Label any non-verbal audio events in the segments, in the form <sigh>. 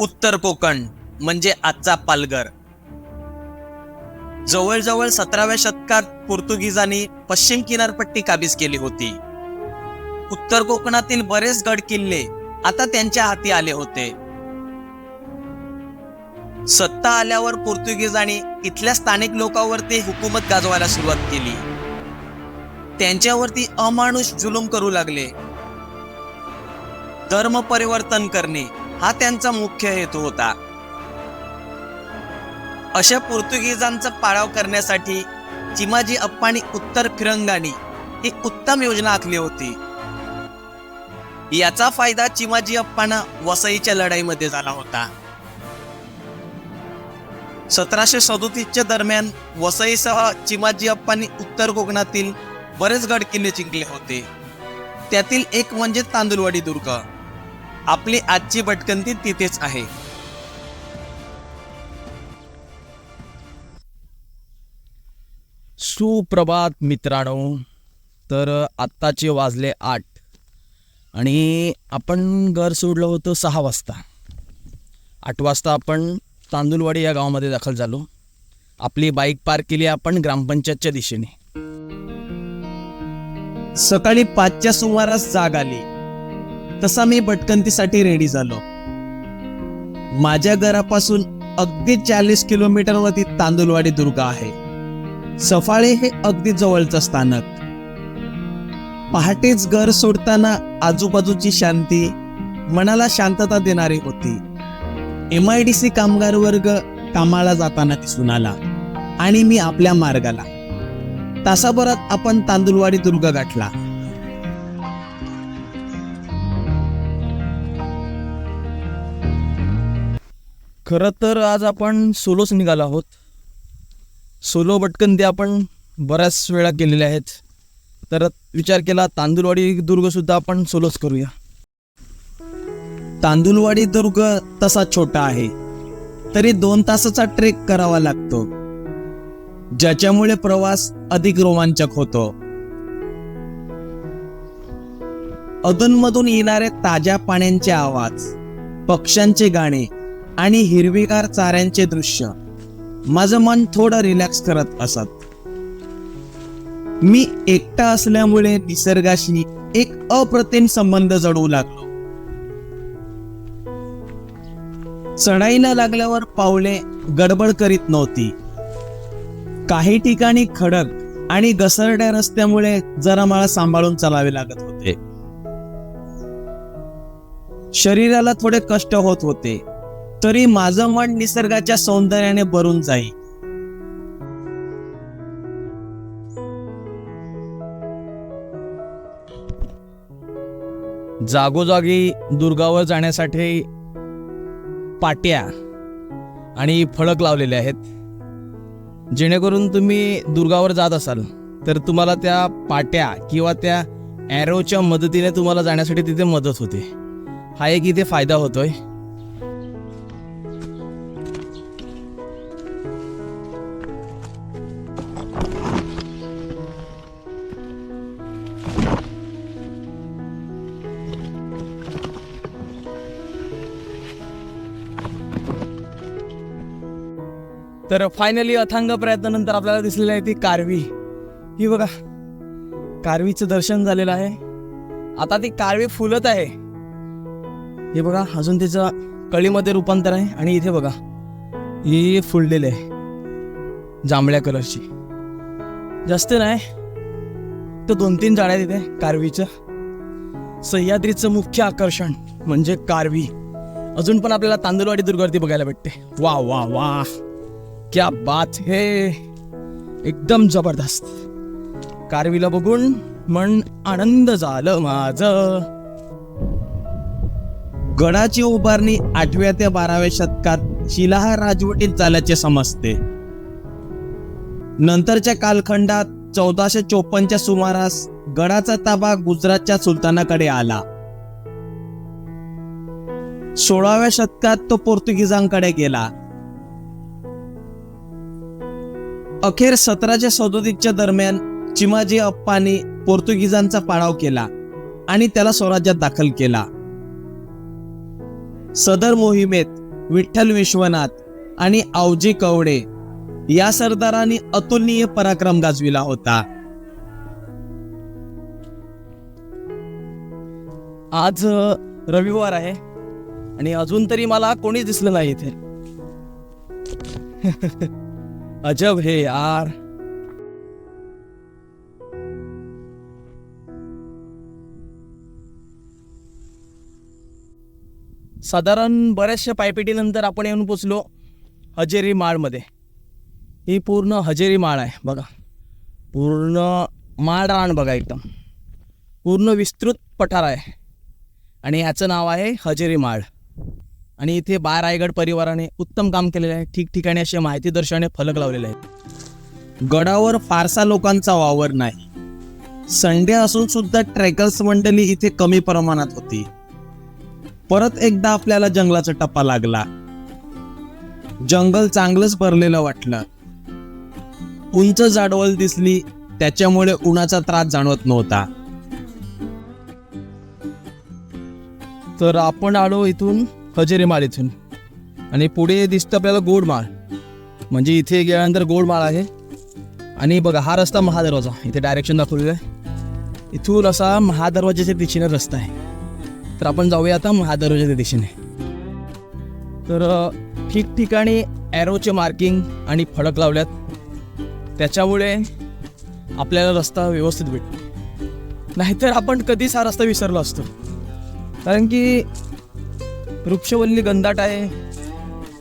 उत्तर कोकण म्हणजे आजचा पालघर. जवळजवळ सतराव्या शतकात पोर्तुगीजांनी पश्चिम किनारपट्टी काबीज केली होती. उत्तर कोकणातील बरेच गड किल्ले आता त्यांच्या हाती आले होते. सत्ता आल्यावर पोर्तुगीजांनी इथल्या स्थानिक लोकांवरती हुकूमत गाजवायला सुरुवात केली. त्यांच्यावरती अमानुष जुलूम करू लागले. धर्म परिवर्तन करणे. हा त्यांचा मुख्य हेतू होता. अशा पोर्तुगीजांचा पाडाव करण्यासाठी चिमाजी अप्पानी उत्तर फिरंगानी ही उत्तम योजना आखली होती. याचा फायदा चिमाजी अप्पांना वसईच्या लढाईमध्ये झाला होता. सतराशे सदोतीसच्या दरम्यान वसईसह चिमाजी अप्पांनी उत्तर कोकणातील बरेच गड किल्ले जिंकले होते. त्यातील एक म्हणजे तांदुलवाडी दुर्ग. आपली आजची भटकंती तिथेच आहे. सुप्रभात मित्रांनो तर आत्ताचे वाजले आठ आणि आपण घर सोडलं होतं सहा वाजता. आठ वाजता आपण तांदूलवाडी या गावामध्ये दाखल झालो. आपली बाईक पार्क केली आपण ग्रामपंचायतच्या दिशेने. सकाळी पाचच्या सुमारास जाग आली. तसा मी भटकंतीसाठी रेडी झालो. माझ्या घरापासून अगदी चाळीस किलोमीटरवरती तांदुलवाडी दुर्ग आहे. सफाळे हे अगदी जवळचं स्थानक. पहाटेच घर सोडताना आजूबाजूची शांती मनाला शांतता देणारी होती. एम आय डी सी कामगार वर्ग कामाला जाताना दिसून आला आणि मी आपल्या मार्गाला. तासाभरात आपण तांदुलवाडी दुर्ग गाठला. खरं तर आज आपण सोलोच निघालो आहोत. सोलो भटकन ते आपण बऱ्याच वेळा केलेल्या आहेत. तर विचार केला तांदुलवाडी दुर्गसुद्धा आपण सोलोच करूया. तांदुलवाडी दुर्ग तसा छोटा आहे. तरी दोन तासाचा ट्रेक करावा लागतो. ज्याच्यामुळे प्रवास अधिक रोमांचक होतो. अधूनमधून येणारे ताज्या पाण्यांचे आवाज पक्ष्यांचे गाणे आणि हिरवीगार चाऱ्यांचे दृश्य. माझं मन थोडं रिलॅक्स करत असत. मी एकटा असल्यामुळे निसर्गाशी एक अप्रतिम संबंध जडू लागलो. चढाईला लागल्यावर पावले गडबड करीत नव्हती. काही ठिकाणी खडक आणि घसरड्या रस्त्यामुळे जरा मला सांभाळून चालावे लागत होते. शरीराला थोडे कष्ट होत होते. तरी माझं मन निसर्गाच्या सौंदर्याने भरून जाई जागोजागी दुर्गावर जाण्यासाठी पाट्या आणि फळक लावलेले आहेत. जेणेकरून तुम्ही दुर्गावर जात असाल तर तुम्हाला त्या पाट्या किंवा त्या ॲरोच्या मदतीने तुम्हाला जाण्यासाठी तिथे मदत होते. हा एक इथे फायदा होतोय. तर फायनली अथांग प्रयत्नानंतर आपल्याला दिसलेली आहे ती कारवी. ही बघा कारवीचं दर्शन झालेलं आहे. आता ती कारवी फुलत आहे. हे बघा अजून तिचं कळीमध्ये रूपांतर आहे आणि इथे बघा ही फुललेली आहे जांभळ्या कलरची. जास्त नाही तर दोन तीन झाड आहेत इथे कारवीचं. सह्याद्रीचं मुख्य आकर्षण म्हणजे कारवी. अजून पण आपल्याला तांदूळवाडी दुर्गावरती बघायला भेटते. वा वा वा. क्या बात हे। एकदम जबरदस्त। कारवीला बघून मन आनंद झालं माझ। गडाची उभारणी आठव्या ते बाराव्या शतकात शिलाहार राजवटीत झाल्याचे समजते. नंतरच्या कालखंडात चौदाशे चोपन्नच्या सुमारास गडाचा ताबा गुजरातच्या सुलतानाकडे आला. सोळाव्या शतकात तो पोर्तुगीजांकडे गेला. अखेर सतराशे सदोतीसच्या दरम्यान चिमाजी अप्पाने पोर्तुगीजांचा पाडाव केला आणि त्याला स्वराज्यात दाखल केला. सदर मोहिमेत विठ्ठल विश्वनाथ आणि आवजी कवडे या सरदारांनी अतुलनीय पराक्रम गाजविला होता. आज रविवार आहे आणि अजून तरी मला कोणीच दिसलं नाही इथे. <laughs> अजब हे यार। साधारण बऱ्याचशा पायपेटीनंतर आपण येऊन पोचलो हजेरी माळमध्ये. ही पूर्ण हजेरी माळ आहे बघा. पूर्ण माळ रान बघा एकदम. पूर्ण विस्तृत पठार आहे. आणि ह्याचं नाव आहे हजेरी माळ. आणि इथे बा रायगड परिवाराने उत्तम काम केलेलं आहे. ठिकठिकाणी असे माहिती दर्शवणे फलक लावलेले आहेत. गडावर फारसा लोकांचा वावर नाही. संडे असून सुद्धा ट्रेकर्स मंडळी इथे कमी प्रमाणात होती. परत एकदा आपल्याला जंगलाचा टप्पा लागला. जंगल चांगलंच भरलेलं वाटलं. उंच जाडवल दिसली त्याच्यामुळे उन्हाचा त्रास जाणवत नव्हता. तर आपण आलो इथून हजेरी माळ इथून. आणि पुढे दिसतं आपल्याला गोडमाळ. म्हणजे इथे गेल्यानंतर गोडमाळ आहे. आणि बघा हा रस्ता महादरवाजा. इथे डायरेक्शन दाखवलेलं आहे. इथून असा महादरवाजाच्या दिशेने रस्ता आहे. तर आपण जाऊया आता महादरवाजाच्या दिशेने. तर ठिकठिकाणी ॲरोचे मार्किंग आणि फडक लावल्यात. त्याच्यामुळे आपल्याला रस्ता व्यवस्थित भेटतो. नाहीतर आपण कधीच हा रस्ता विसरलो असतो. कारण की वृक्षवल्ली गंधाट आहे.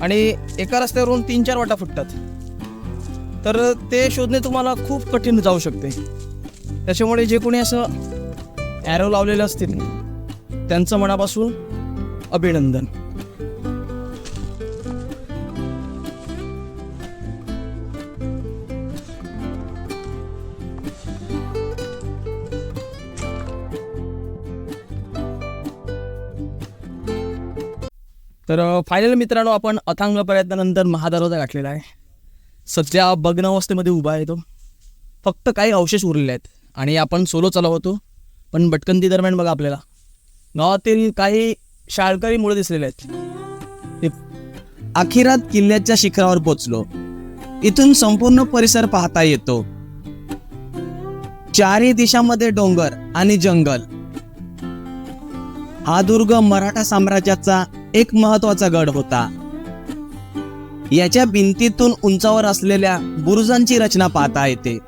आणि एका रस्त्यावरून तीन चार वाटा फुटतात. तर ते शोधणे तुम्हाला खूप कठीण जाऊ शकते. त्याच्यामुळे जे कोणी असं ॲरो लावलेले असतील त्यांचं मनापासून अभिनंदन. तर फायनल मित्रांनो आपण अथांग प्रयत्नानंतर महादरवाजा गाठलेला आहे. सध्या भग्न अवस्थेमध्ये उभा आहे तो. फक्त काही अवशेष उरलेले आहेत आणि आपण सोलो चालवतो पण भटकंती दरम्यान बघा आपल्याला. गावातील काही शाळकरी मुळे दिसलेले आहेत. अखिरात अखेरात किल्ल्याच्या शिखरावर पोचलो इथून संपूर्ण परिसर पाहता येतो. चारही दिशामध्ये डोंगर आणि जंगल. हा दुर्ग मराठा साम्राज्याचा एक महत्त्वाचा गड होता. याच्या भिंतीतून उंचावर असलेल्या बुरुजांची रचना पाहता येते.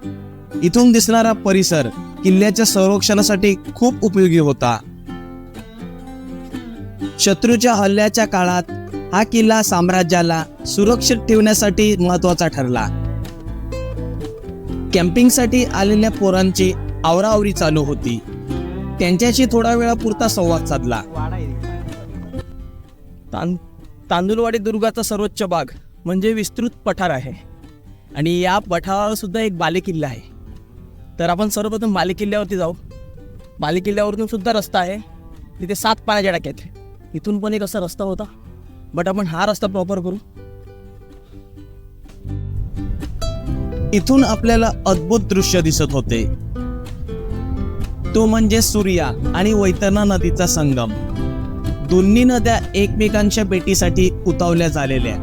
इथून दिसणारा परिसर किल्ल्याच्या संरक्षणासाठी खूप उपयोगी होता. शत्रूच्या हल्ल्याच्या काळात हा किल्ला साम्राज्याला सुरक्षित ठेवण्यासाठी महत्त्वाचा ठरला. कॅम्पिंगसाठी आलेल्या पोरांची आवराआवरी चालू होती. त्यांच्याशी थोडा वेळापुरता संवाद साधला. तां तांदुलवाडी दुर्गाचा सर्वोच्च भाग म्हणजे विस्तृत पठार आहे. आणि या पठारावर सुद्धा एक बालेकिल्ला आहे. तर आपण सर्वप्रथम बालेकिल्ल्यावरती जाऊ. बालेकिल्ल्यावरतून सुद्धा रस्ता आहे. तिथे सात पाण्याच्या टाक्या इथून पण एक असा रस्ता होता. बट आपण हा रस्ता प्रॉपर करू. इथून आपल्याला अद्भुत दृश्य दिसत होते. तो म्हणजे सूर्या आणि वैतरणा नदीचा संगम. दोन्ही नद्या एकमेकांच्या भेटीसाठी उतावल्या झालेल्या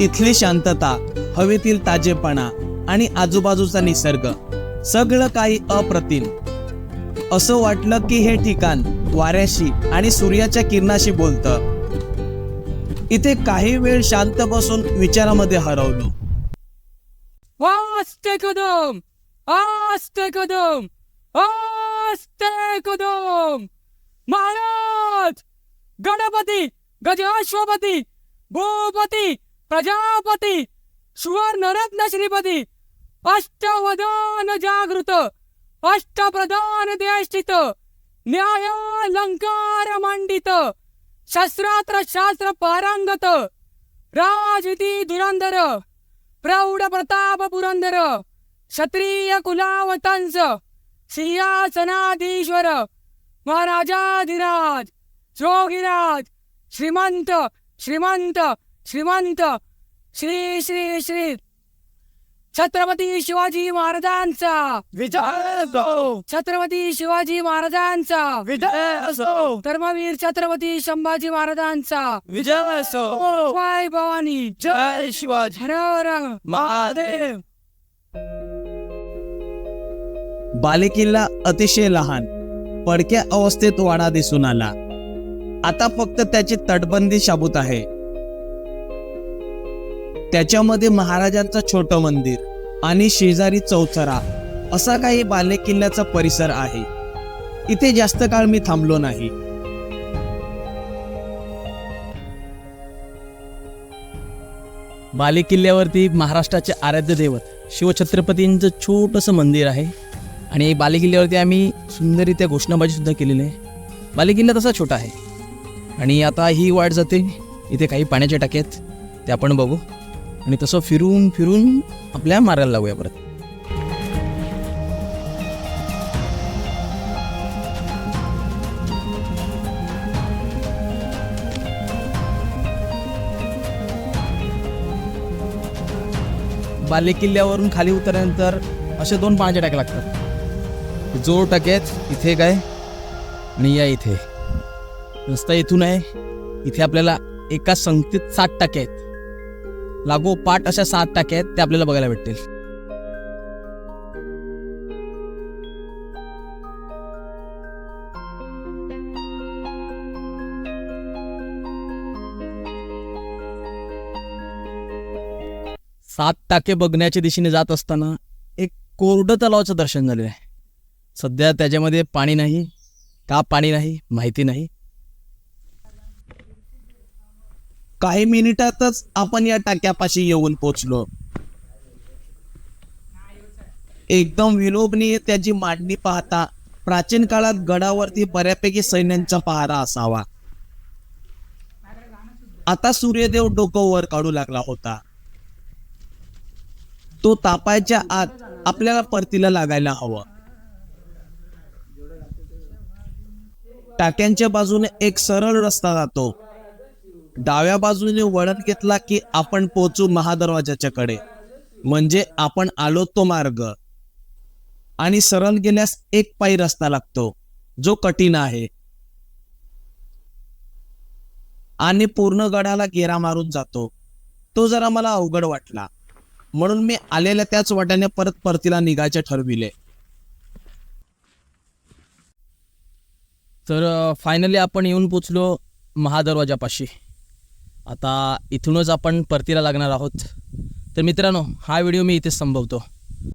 इथली शांतता हवेतील ताजेपणा आणि आजूबाजूचा निसर्ग सगळं काही अप्रतिम. असं वाटलं की हे ठिकाण वाऱ्याशी आणि सूर्याच्या किरणाशी बोलतं. इथे काही वेळ शांत बसून विचारामध्ये हरवलो. आस्ते कदम आस्ते कदम आस्ते कदम. महाराज! गणपती गजाश्वपती भूपती प्रजापती सुवर्णरत्न श्रीपती अष्टवदान जागृत अष्टप्रधान देष्टित न्यायालंकार मांडित शस्त्रात्र शास्त्र पारांगत राजती धुरंधर प्रौढ प्रताप पुरंदर क्षत्रिय कुलावतांस सिंहासनाधीश्वर महाराजाधिराज जोगिराज श्रीमंत श्रीमंत श्रीमंत श्री श्री श्री. छत्रपती शिवाजी महाराजांचा. विजय असो. छत्रपती शिवाजी महाराजांचा. विजय असो. धर्मवीर छत्रपती संभाजी महाराजांचा. विजय असो. जय भवानी. जय शिवाजी. हर हर. महादेव. बालेकिल्ला अतिशय लहान. पडक्या अवस्थेत वाडा दिसून आला. आता फक्त त्याची तटबंदी शाबूत आहे. त्याच्यामध्ये महाराजांचं छोटं मंदिर आणि शेजारी चौथरा असा काही बालेकिल्ल्याचा परिसर आहे. इथे जास्त काळ मी थांबलो नाही. बालेकिल्ल्यावरती महाराष्ट्राचे आराध्य दैवत शिवछत्रपतींचं छोटंसं मंदिर आहे. आणि बालेकिल्ल्यावरती आम्ही सुंदररित्या घोषणाबाजीसुद्धा केलेली आहे. बालेकिल्ला तसा छोटा आहे. आणि आता ही वाट जाते इथे काही पाण्याच्या टाक्या आहेत ते आपण बघू. आणि तसं फिरून फिरून आपल्या मार्गाला लागूया परत. बालेकिल्ल्यावरून खाली उतरल्यानंतर असे दोन पाण्याच्या टाक्या लागतात. जोड टाके आहेत इथे काय? आणि या इथे. रस्ता इथून आहे. इथे आपल्याला एका संगतीत सात टाके आहेत लागोपाठ अशा सात टाक्या आहेत त्या आपल्याला बघायला भेटतील. सात टाके बघण्याच्या दिशेने जात असताना एक कोरडं तलावाचं दर्शन झालेलं आहे. सध्या त्याच्यामध्ये पाणी नाही का पाणी नाही माहिती नाही. काही मिनिटातच आपण या टाक्यापाशी येऊन पोचलो. एकदम विलोभनीय त्याची मांडणी पाहता प्राचीन काळात गडावरती बऱ्यापैकी सैन्यांचा पहारा असावा. आता सूर्यदेव डोकं वर काढू लागला होता. तो तापायच्या आत आपल्याला परतीला लागायला हवं. टाक्यांच्या बाजूने एक सरळ रस्ता जातो. डाव्या बाजूने वळण घेतला की आपण पोचू महादरवाजाच्या कडे. म्हणजे आपण आलो तो मार्ग. आणि सरळ गेल्यास एक पायी रस्ता लागतो जो कठीण आहे. आणि पूर्ण गडाला गेरा मारून जातो. तो जरा मला अवघड वाटला. म्हणून मी आलेल्या त्याच वाट्याने परत परतीला निघायचे ठरविले. तर फायनली आपण येऊन पोचलो महादरवाजापाशी. आता इथूनच आपण परतीला लागणार आहोत. तर मित्रांनो हा व्हिडिओ मी इथेच संभवतो